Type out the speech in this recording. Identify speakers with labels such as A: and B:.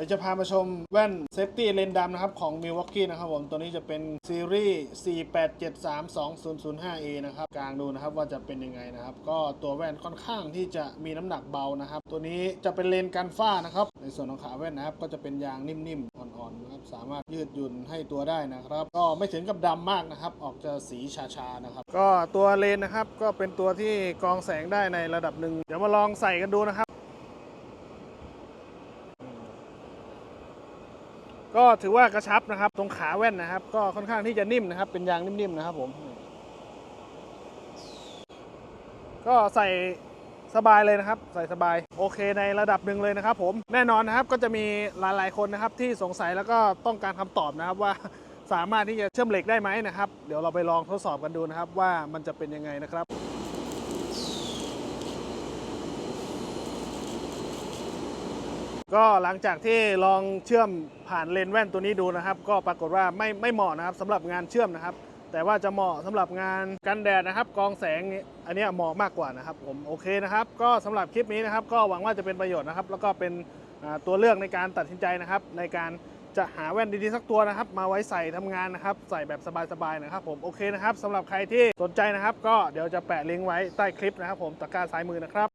A: ดี๋ยวจะพามาชมแว่นเซฟตี้เลนดำนะครับ ของ Milwaukee นะครับผมตัวนี้จะเป็นซีรีส์ 48732005A นะครับกลางดูนะครับว่าจะเป็นยังไงนะครับ ก็ตัวแว่นค่อนข้างที่จะมีน้ำหนักเบานะครับ ตัวนี้จะเป็นเลนกันฝ้านะครับ ในส่วนของขาแว่นนะครับ ก็จะเป็นยางนิ่มๆอ่อนๆนะครับสามารถยืดหยุ่นให้ตัวได้นะครับ ก็ไม่ถึงกับดำมากนะครับ ออกจะสีชาๆนะครับ ก็ตัวเลนนะครับก็เป็นตัวที่กรองแสงได้ในระดับหนึ่งเดี๋ยวมาลองใส่กันดูนะครับ ก็ถือว่ากระชับนะครับ ตรงขาแว่นนะครับ ก็ค่อนข้างที่จะนิ่มนะครับ เป็นยางนิ่มๆนะครับผม ก็ใส่สบายเลยนะครับ ใส่สบายโอเคในระดับหนึ่งเลยนะครับ ผมแน่นอนนะครับก็จะมีหลายๆคนนะครับ ที่สงสัยแล้วก็ต้องการคำตอบนะครับว่าสามารถที่จะเชื่อมเหล็กได้ไหมนะครับ เดี๋ยวเราไปลองทดสอบกันดูนะครับ ว่ามันจะเป็นยังไงนะครับ ก็หลังจากที่ลองเชื่อมผ่านเลนส์แว่นตัวนี้ดูนะครับ ก็ปรากฏว่าไม่ไม่เหมาะนะครับสำหรับงานเชื่อมนะครับ แต่ว่าจะเหมาะสำหรับงานกันแดดนะครับ กองแสงอันนี้เหมาะมากกว่านะครับ ผมโอเคนะครับ ก็สำหรับคลิปนี้นะครับ ก็หวังว่าจะเป็นประโยชน์นะครับ แล้วก็เป็นตัวเลือกในการตัดสินใจนะครับ ในการจะหาแว่นดีๆสักตัวนะครับ มาไว้ใส่ทำงานนะครับ ใส่แบบสบายๆนะครับ ผมโอเคนะครับสำหรับใครที่สนใจนะครับ ก็เดี๋ยวจะแปะลิงก์ไว้ใต้คลิปนะครับ ผมตะกร้าซ้ายมือนะครับ